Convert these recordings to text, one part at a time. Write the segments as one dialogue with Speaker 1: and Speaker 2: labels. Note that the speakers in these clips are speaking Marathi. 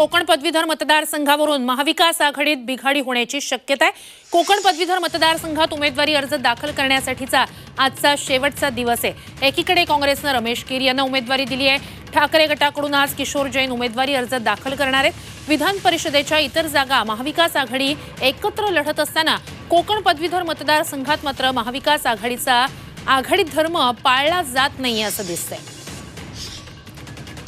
Speaker 1: कोकण पदवीधर मतदारसंघावरून महाविकास आघाडीत बिघाडी होण्याची शक्यता आहे. कोकण पदवीधर मतदारसंघात उमेदवारी अर्ज दाखल करण्यासाठीचा आजचा शेवटचा दिवस आहे. एकीकडे काँग्रेसनं रमेश कीर यांना उमेदवारी दिली आहे. ठाकरे गटाकडून आज किशोर जैन उमेदवारी अर्ज दाखल करणार आहेत. विधान परिषदेच्या इतर जागा महाविकास आघाडी एकत्र लढत असताना कोकण पदवीधर मतदारसंघात मात्र महाविकास आघाडीचा आघाडीत धर्म पाळला जात नाही असं दिसतंय.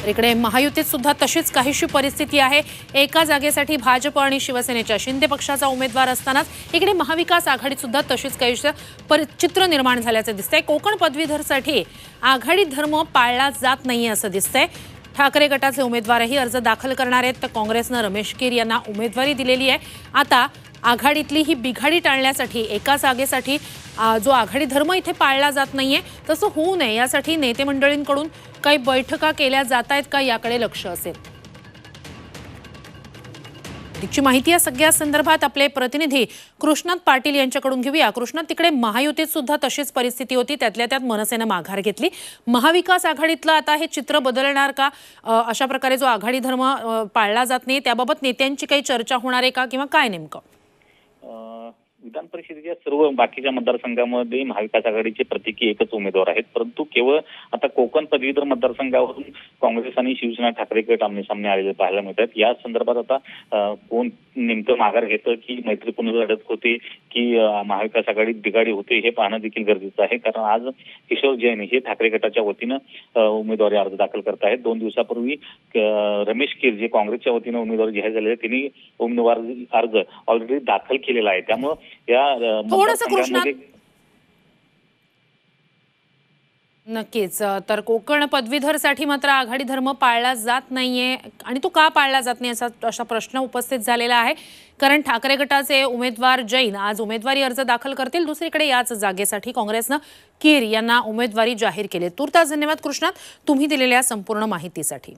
Speaker 1: तर इकडे महायुतीत सुद्धा तशीच काहीशी परिस्थिती आहे. एका जागेसाठी भाजप आणि शिवसेनेच्या शिंदे पक्षाचा उमेदवार असतानाच इकडे महाविकास आघाडीत सुद्धा तशीच काहीशी परि चित्र निर्माण झाल्याचं दिसतंय. कोकण पदवीधरसाठी आघाडीत धर्म पाळला जात नाही असं दिसतंय. ठाकरे गटाचे उमेदवारही अर्ज दाखल करणार आहेत. तर काँग्रेसनं रमेश कीर यांना उमेदवारी दिलेली आहे. आता आघाडीतली ही बिघाडी टाळण्यासाठी एका जागेसाठी जो आघाडी धर्म इथे पाळला जात नाहीये तसं होऊ नये. यासाठी नेते मंडळींकडून काही बैठका केल्या जात आहेत का याकडे लक्ष असेल? अधिकची माहिती या सगळ्या संदर्भात आपले प्रतिनिधी कृष्णात पाटील यांच्याकडून घेऊया. कृष्णात तिकडे महायुतीत सुद्धा तशीच परिस्थिती होती. त्यातल्या त्यात मनसेनं माघार घेतली. महाविकास आघाडीतलं आता हे चित्र बदलणार का? अशा प्रकारे जो आघाडी धर्म पाळला जात नाही त्याबाबत नेत्यांची काही चर्चा होणार आहे का किंवा काय नेमकं?
Speaker 2: विधान परिषदेच्या सर्व बाकीच्या मतदारसंघामध्ये महाविकास आघाडीचे प्रत्येकी एकच उमेदवार आहेत. परंतु केवळ आता कोकण पदवीधर मतदारसंघावरून काँग्रेस आणि शिवसेना ठाकरे गट आमने सामने आलेले पाहायला मिळतात. या संदर्भात आता कोण नेमकं माघार घेतं की मैत्रीपूर्ण लढत होते की महाविकास आघाडीत बिघाडी होते हे पाहणं देखील गरजेचं आहे. कारण आज किशोर जैन हे ठाकरे गटाच्या वतीनं उमेदवारी अर्ज दाखल करत आहेत. दोन दिवसापूर्वी रमेश कीर जे काँग्रेसच्या वतीनं उमेदवारी जाहीर झालेले त्यांनी उमेदवार अर्ज ऑलरेडी दाखल केलेला आहे. त्यामुळं या
Speaker 1: थोडंसं कृष्णा- नक्कीच. तर कोकण पदवीधरसाठी मात्र आघाडी धर्म पाळला जात नाहीये. आणि तो का पाळला जात नाही असा असा प्रश्न उपस्थित झालेला आहे. कारण ठाकरे गटाचे उमेदवार जैन आज उमेदवारी अर्ज दाखल करतील. दुसरीकडे याच जागेसाठी काँग्रेसनं कीर यांना उमेदवारी जाहीर केली. तुर्तास धन्यवाद कृष्णात. तुम्ही दिलेल्या संपूर्ण माहितीसाठी.